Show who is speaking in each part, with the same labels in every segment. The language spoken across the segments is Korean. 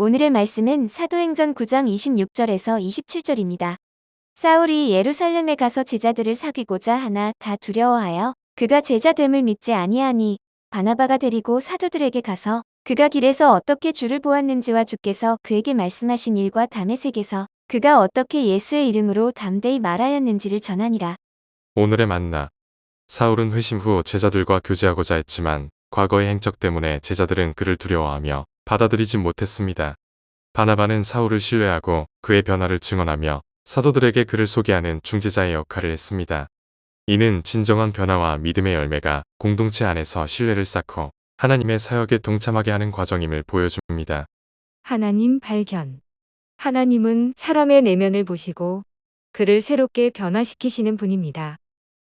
Speaker 1: 오늘의 말씀은 사도행전 9장 26절에서 27절입니다. 사울이 예루살렘에 가서 제자들을 사귀고자 하나 다 두려워하여 그가 제자됨을 믿지 아니하니 바나바가 데리고 사도들에게 가서 그가 길에서 어떻게 주를 보았는지와 주께서 그에게 말씀하신 일과 담에색에서 그가 어떻게 예수의 이름으로 담대히 말하였는지를 전하니라.
Speaker 2: 오늘의 만나. 사울은 회심 후 제자들과 교제하고자 했지만 과거의 행적 때문에 제자들은 그를 두려워하며 받아들이지 못했습니다. 바나바는 사울을 신뢰하고 그의 변화를 증언하며 사도들에게 그를 소개하는 중재자의 역할을 했습니다. 이는 진정한 변화와 믿음의 열매가 공동체 안에서 신뢰를 쌓고 하나님의 사역에 동참하게 하는 과정임을 보여줍니다.
Speaker 3: 하나님 발견. 하나님은 사람의 내면을 보시고 그를 새롭게 변화시키시는 분입니다.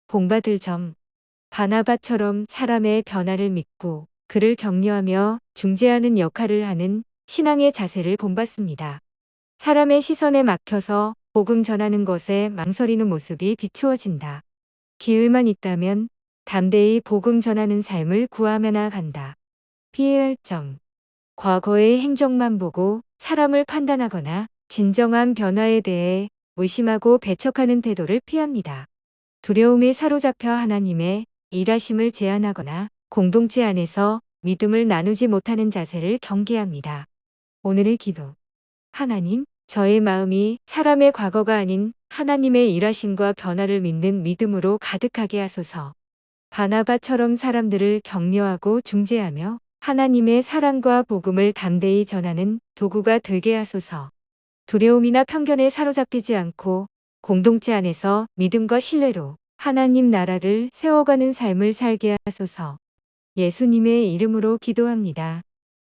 Speaker 3: 본받을 점. 바나바처럼 사람의 변화를 믿고 그를 격려하며 중재하는 역할을 하는 신앙의 자세를 본받습니다. 사람의 시선에 막혀서 복음 전하는 것에 망설이는 모습이 비추어진다. 기회만 있다면 담대히 복음 전하는 삶을 구하며 나간다. 피해야 할 점. 과거의 행적만 보고 사람을 판단하거나 진정한 변화에 대해 의심하고 배척하는 태도를 피합니다. 두려움에 사로잡혀 하나님의 일하심을 제한하거나 공동체 안에서 믿음을 나누지 못하는 자세를 경계합니다. 오늘의 기도. 하나님, 저의 마음이 사람의 과거가 아닌 하나님의 일하심과 변화를 믿는 믿음으로 가득하게 하소서. 바나바처럼 사람들을 격려하고 중재하며 하나님의 사랑과 복음을 담대히 전하는 도구가 되게 하소서. 두려움이나 편견에 사로잡히지 않고 공동체 안에서 믿음과 신뢰로 하나님 나라를 세워가는 삶을 살게 하소서. 예수님의 이름으로 기도합니다.